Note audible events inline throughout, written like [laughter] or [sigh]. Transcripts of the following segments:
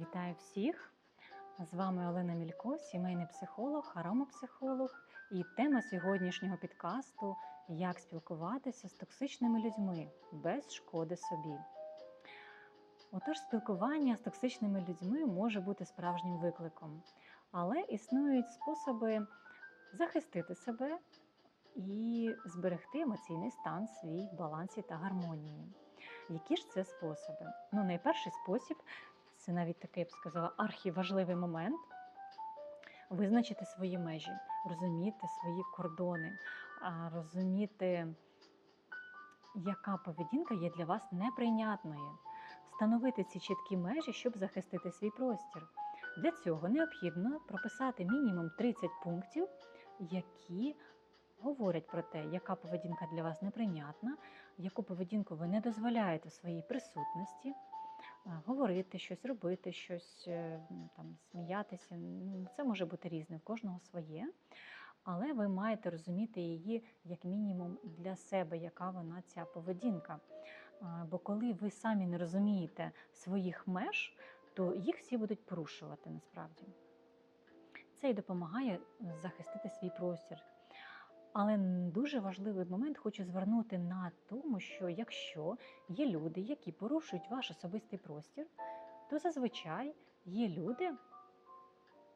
Вітаю всіх! З вами Олена Мілько, сімейний психолог, аромапсихолог. І тема сьогоднішнього підкасту як спілкуватися з токсичними людьми без шкоди собі. Отож, спілкування з токсичними людьми може бути справжнім викликом, але існують способи захистити себе і зберегти емоційний стан свій балансі та гармонії. Які ж це способи? Ну, найперший спосіб це навіть такий, я б сказала, архіважливий момент визначити свої межі, розуміти свої кордони, розуміти, яка поведінка є для вас неприйнятною, встановити ці чіткі межі, щоб захистити свій простір. Для цього необхідно прописати мінімум 30 пунктів, які говорять про те, яка поведінка для вас неприйнятна, яку поведінку ви не дозволяєте в своїй присутності говорити щось, робити щось, е, там, сміятися. Це може бути різне, в кожного своє. Але ви маєте розуміти її як мінімум для себе, яка вона ця поведінка. Е, Бо коли ви самі не розумієте своїх меж, то їх всі будуть порушувати насправді. Це і допомагає захистити свій простір. Але дуже важливий момент хочу звернути на тому, що якщо є люди, які порушують ваш особистий простір, то зазвичай є люди,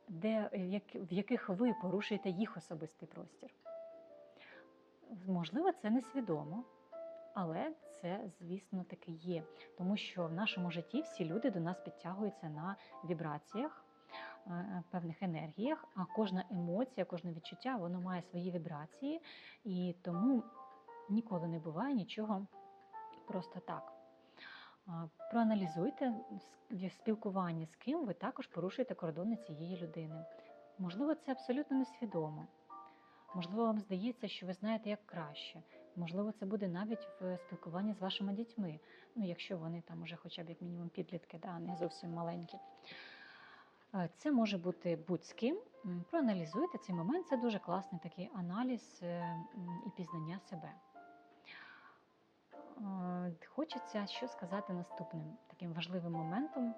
де, в яких ви порушуєте їх особистий простір. Можливо, це несвідомо, але це, звісно, таки є. Тому що в нашому житті всі люди до нас підтягуються на вібраціях, е, певних енергіях, а кожна емоція, кожне відчуття воно має свої вібрації, і тому ніколи не буває нічого просто так. Проаналізуйте в спілкуванні з ким ви також порушуєте кордони цієї людини. Можливо, це абсолютно несвідомо. Можливо, вам здається, що ви знаєте як краще. Можливо, це буде навіть в спілкуванні з вашими дітьми, ну якщо вони там уже хоча б як мінімум підлітки, да, не зовсім маленькі. Е, Це може бути будь з ким. Проаналізуйте цей момент. Це дуже класний такий аналіз е, і пізнання себе. Е, Хочеться що сказати наступним таким важливим моментом.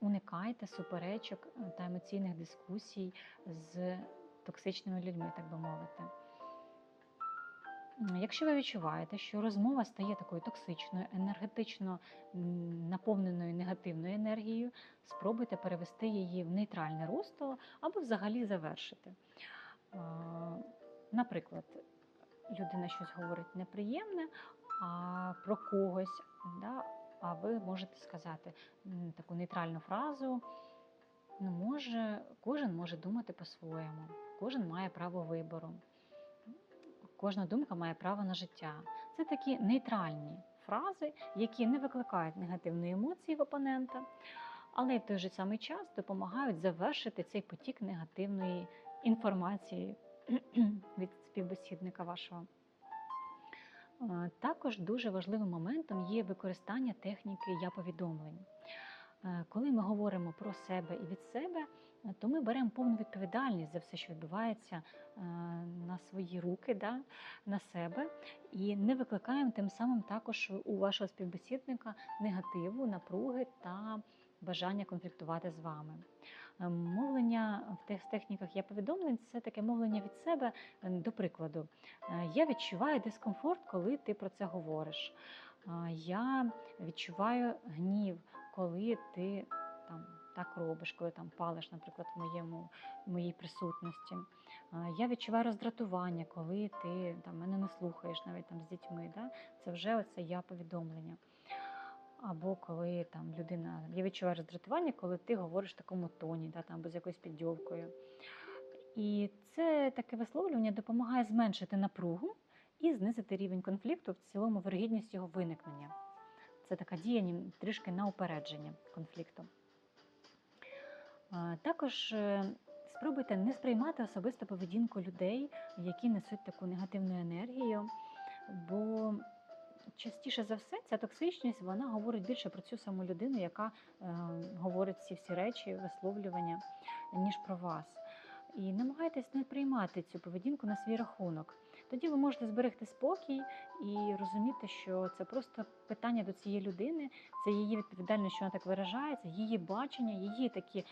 Уникайте суперечок та емоційних дискусій з токсичними людьми, так би мовити. Якщо ви відчуваєте, що розмова стає такою токсичною, енергетично наповненою негативною енергією, спробуйте перевести її в нейтральне русло або взагалі завершити. Наприклад, людина щось говорить неприємне а про когось, да, а ви можете сказати таку нейтральну фразу. Ну, може, кожен може думати по-своєму, кожен має право вибору, кожна думка має право на життя. Це такі нейтральні фрази, які не викликають негативної емоції в опонента, але й в той же самий час допомагають завершити цей потік негативної інформації [clears throat] від співбесідника вашого. Е, Також дуже важливим моментом є використання техніки я повідомлень. Е, Коли ми говоримо про себе і від себе, то ми беремо повну відповідальність за все, що відбувається е, на свої руки, да, на себе, і не викликаємо тим самим також у вашого співбесідника негативу, напруги та бажання конфліктувати з вами. Е, Мовлення в тех- техніках я повідомлень це таке мовлення від себе. Е, До прикладу, е, я відчуваю дискомфорт, коли ти про це говориш. Е, Я відчуваю гнів, коли ти там так робиш, коли там палиш, наприклад, в моєму в моїй присутності. Я відчуваю роздратування, коли ти там мене не слухаєш, навіть там з дітьми. Да? Це вже оце я повідомлення. Або коли там людина, я відчуваю роздратування, коли ти говориш в такому тоні, да, там, або з якоюсь піддьовкою. І це таке висловлювання допомагає зменшити напругу і знизити рівень конфлікту, в цілому вирогідність його виникнення. Це така дія трішки на упередження конфлікту. Також е, спробуйте не сприймати особисту поведінку людей, які несуть таку негативну енергію, бо частіше за все ця токсичність вона говорить більше про цю саму людину, яка е, говорить ці всі речі, висловлювання, ніж про вас. І намагайтесь не приймати цю поведінку на свій рахунок. Тоді ви можете зберегти спокій і розуміти, що це просто питання до цієї людини, це її відповідальність, що вона так виражається, її бачення, її такі е,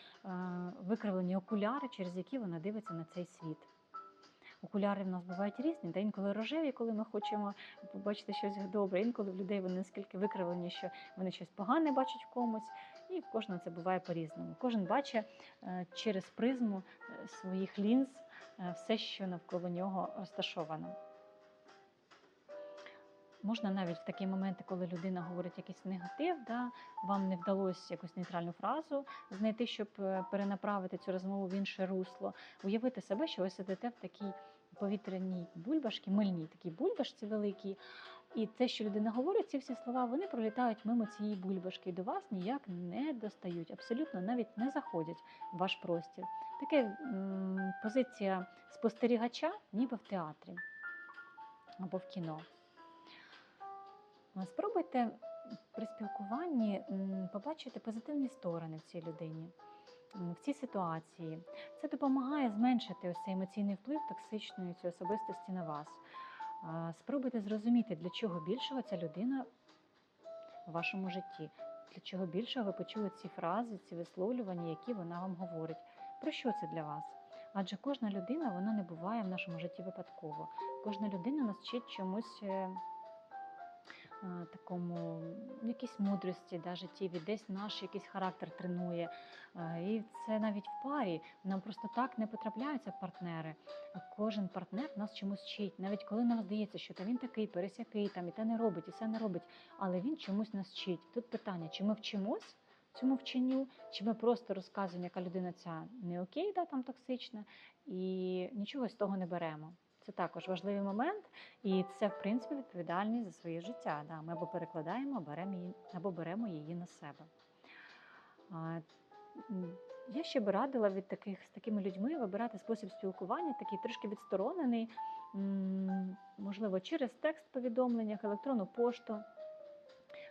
викривлені окуляри, через які вона дивиться на цей світ. Окуляри в нас бувають різні, та інколи рожеві, коли ми хочемо побачити щось добре, інколи в людей вони наскільки викривлені, що вони щось погане бачать в комусь, і в кожного це буває по-різному. Кожен бачить е, через призму е, своїх лінз все, що навколо нього розташовано. Можна навіть в такі моменти, коли людина говорить якийсь негатив, да, вам не вдалося якусь нейтральну фразу знайти, щоб е, перенаправити цю розмову в інше русло, уявити себе, що ви сидите в такій повітряній бульбашці, мильній такій бульбашці великій, і те, що людина говорить, ці всі слова, вони пролітають мимо цієї бульбашки і до вас ніяк не достають, абсолютно навіть не заходять в ваш простір. Таке позиція спостерігача, ніби в театрі або в кіно. Спробуйте при спілкуванні побачити позитивні сторони в цій людині, в цій ситуації. Це допомагає зменшити ось цей емоційний вплив токсичної цієї особистості на вас. Спробуйте зрозуміти, для чого більшого ця людина в вашому житті, для чого більшого ви почули ці фрази, ці висловлювання, які вона вам говорить. Про що це для вас? Адже кожна людина вона не буває в нашому житті випадково. Кожна людина нас вчить чомусь е, такому якійсь мудрості, да, життєві, десь наш якийсь характер тренує. І це навіть в парі. Нам просто так не потрапляються партнери. Кожен партнер нас чомусь вчить. Навіть коли нам здається, що та він такий, пересякий, там і те не робить, і все не робить, але він чомусь нас вчить. Тут питання: чи ми вчимось? Цьому вченню, чи ми просто розказуємо, яка людина ця не окей, да, там токсична, і нічого з того не беремо. Це також важливий момент, і це, в принципі, відповідальність за своє життя. Да. Ми або перекладаємо, беремо її, або беремо її на себе. Я ще би радила від таких з такими людьми вибирати спосіб спілкування, такий трошки відсторонений, можливо, через текст повідомленнях, електронну пошту.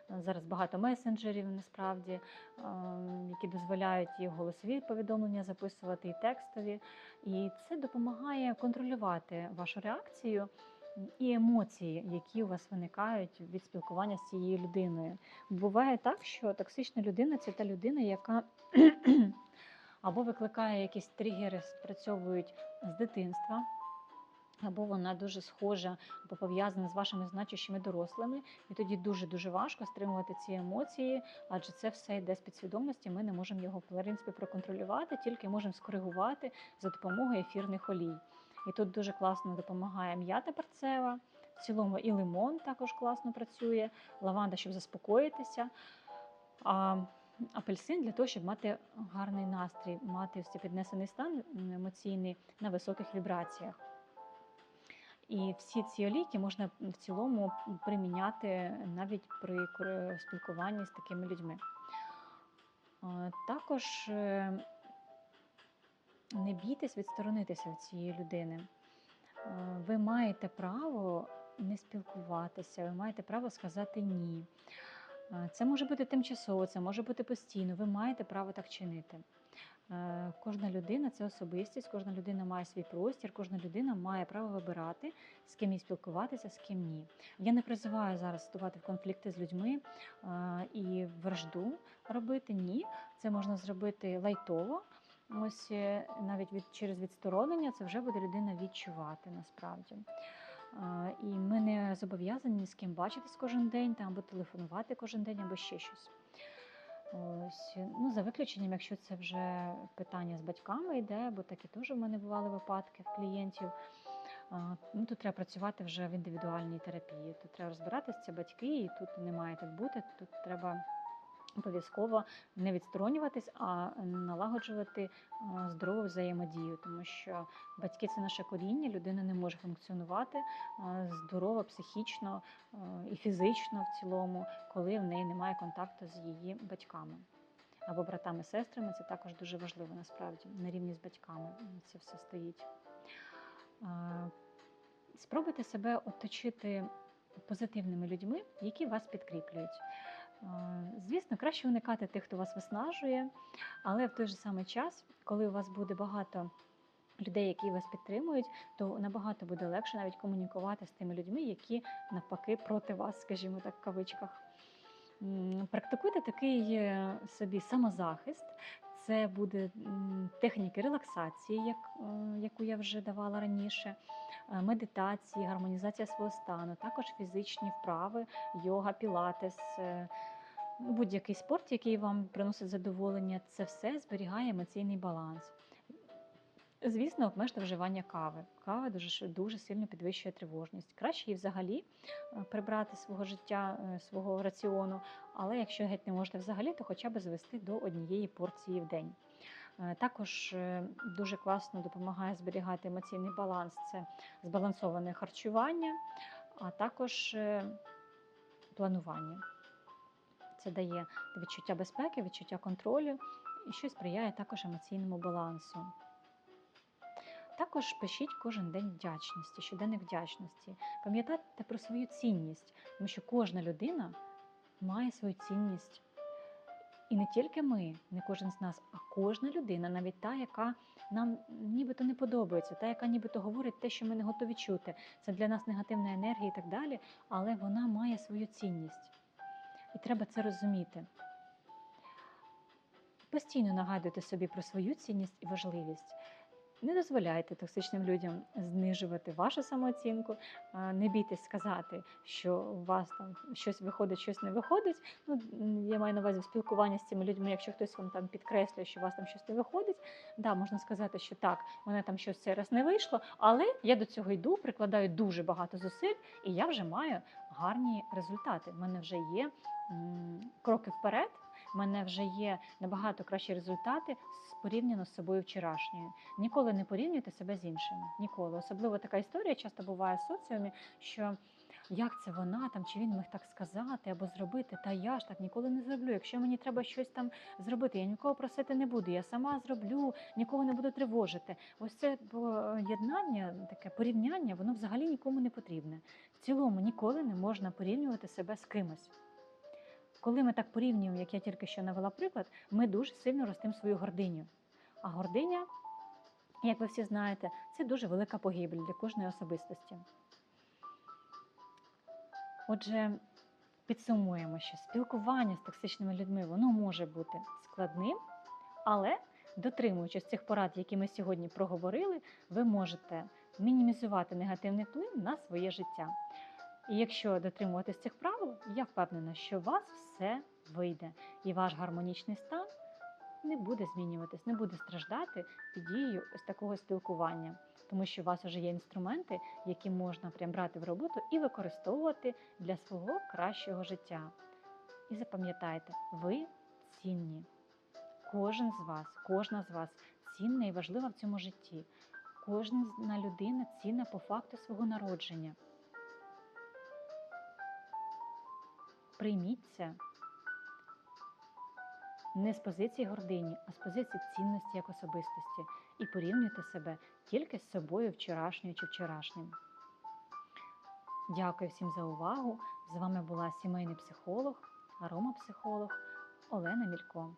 Зараз багато месенджерів насправді, ем, які дозволяють і голосові повідомлення записувати, і текстові. І це допомагає контролювати вашу реакцію і емоції, які у вас виникають від спілкування з цією людиною. Буває так, що токсична людина це та людина, яка [clears throat] або викликає якісь тригери, спрацьовують з дитинства. Або вона дуже схожа або пов'язана з вашими значущими дорослими, і тоді дуже-дуже важко стримувати ці емоції, адже це все йде з підсвідомості. Ми не можемо його в принципі проконтролювати, тільки можемо скоригувати за допомогою ефірних олій. І тут дуже класно допомагає м'ята перцева, в цілому і лимон також класно працює, лаванда, щоб заспокоїтися. А апельсин для того, щоб мати гарний настрій, мати ось цей піднесений стан емоційний на високих вібраціях. І всі ці олійки можна в цілому приміняти навіть при спілкуванні з такими людьми. Також е, не бійтесь відсторонитися від цієї людини. Е, Ви маєте право не спілкуватися, ви маєте право сказати ні. Е, Це може бути тимчасово, це може бути постійно. Ви маєте право так чинити. Е, Кожна людина це особистість, кожна людина має свій простір, кожна людина має право вибирати, з ким їй спілкуватися, з ким ні. Я не призиваю зараз вступати в конфлікти з людьми е, і вражду робити. Ні, це можна зробити лайтово. Ось е, навіть від через відсторонення це вже буде людина відчувати насправді. І ми не зобов'язані ні з ким бачитись кожен день, там, або телефонувати кожен день, або ще щось. Ось, ну, за виключенням, якщо це вже питання з батьками йде, бо такі теж в мене бували випадки в клієнтів. Ну, тут треба працювати вже в індивідуальній терапії. Тут треба розбиратися, батьки, і тут не має так бути. Тут треба обов'язково не відсторонюватись, а налагоджувати здорову взаємодію, тому що батьки це наше коріння, людина не може функціонувати здорово, психічно і фізично в цілому, коли в неї немає контакту з її батьками. Або братами, сестрами, це також дуже важливо насправді на рівні з батьками. Це все стоїть. Спробуйте себе оточити позитивними людьми, які вас підкріплюють. Звісно, краще уникати тих, хто вас виснажує, але в той же самий час, коли у вас буде багато людей, які вас підтримують, то набагато буде легше навіть комунікувати з тими людьми, які навпаки проти вас, скажімо так, в кавичках. Практикуйте такий е, собі самозахист. Це буде техніки релаксації, е, яку я вже давала раніше, е, медитації, гармонізація свого стану, також фізичні вправи, йога, пілатес, будь-який спорт, який вам приносить задоволення, це все зберігає емоційний баланс. Звісно, обмежте вживання кави. Кава дуже, дуже сильно підвищує тривожність. Краще її взагалі е, прибрати свого життя, е, свого раціону, але якщо геть не можете взагалі, то хоча б звести до однієї порції в день. Е, Також дуже класно допомагає зберігати емоційний баланс це збалансоване харчування, а також планування. Це дає відчуття безпеки, відчуття контролю і що сприяє також емоційному балансу. Також пишіть кожен день вдячності, щоденник вдячності. Пам'ятайте про свою цінність, тому що кожна людина має свою цінність. І не тільки ми, не кожен з нас, а кожна людина, навіть та, яка нам нібито не подобається, та, яка нібито говорить те, що ми не готові чути. Це для нас негативна енергія і так далі, але вона має свою цінність. І треба це розуміти. Постійно нагадуйте собі про свою цінність і важливість. Не дозволяйте токсичним людям знижувати вашу самооцінку. Не бійтесь сказати, що у вас там щось виходить, щось не виходить. Ну, я маю на увазі в спілкуванні з цими людьми, якщо хтось вам там підкреслює, що у вас там щось не виходить. Да, можна сказати, що так, мене там щось цей раз не вийшло, але я до цього йду, прикладаю дуже багато зусиль, і я вже маю гарні результати. У мене вже є м, кроки вперед. У мене вже є набагато кращі результати порівняно з собою вчорашньою. Ніколи не порівнюйте себе з іншими. Ніколи. Особливо така історія часто буває в соціумі, що як це вона там, чи він міг так сказати або зробити, та я ж так ніколи не зроблю. Якщо мені треба щось там зробити, я нікого просити не буду. Я сама зроблю, нікого не буду тривожити. Ось це поєднання, таке порівняння, воно взагалі нікому не потрібне. В цілому ніколи не можна порівнювати себе з кимось. Коли ми так порівнюємо, як я тільки що навела приклад, ми дуже сильно ростимо свою гординю. А гординя, як ви всі знаєте, це дуже велика погибель для кожної особистості. Отже, підсумуємо, що спілкування з токсичними людьми воно може бути складним, але дотримуючись цих порад, які ми сьогодні проговорили, ви можете мінімізувати негативний вплив на своє життя. І якщо дотримуватись цих правил, я впевнена, що у вас все вийде, і ваш гармонічний стан не буде змінюватись, не буде страждати під дією ось такого спілкування, тому що у вас вже є інструменти, які можна прям брати в роботу і використовувати для свого кращого життя. І запам'ятайте, ви цінні. Кожен з вас, кожна з вас цінна і важлива в цьому житті. Кожна людина цінна по факту свого народження. Прийміть це не з позиції гордині, а з позиції цінності як особистості і порівнюйте себе тільки з собою вчорашньою чи вчорашнім. Дякую всім за увагу. З вами була сімейний психолог, аромапсихолог Олена Мілько.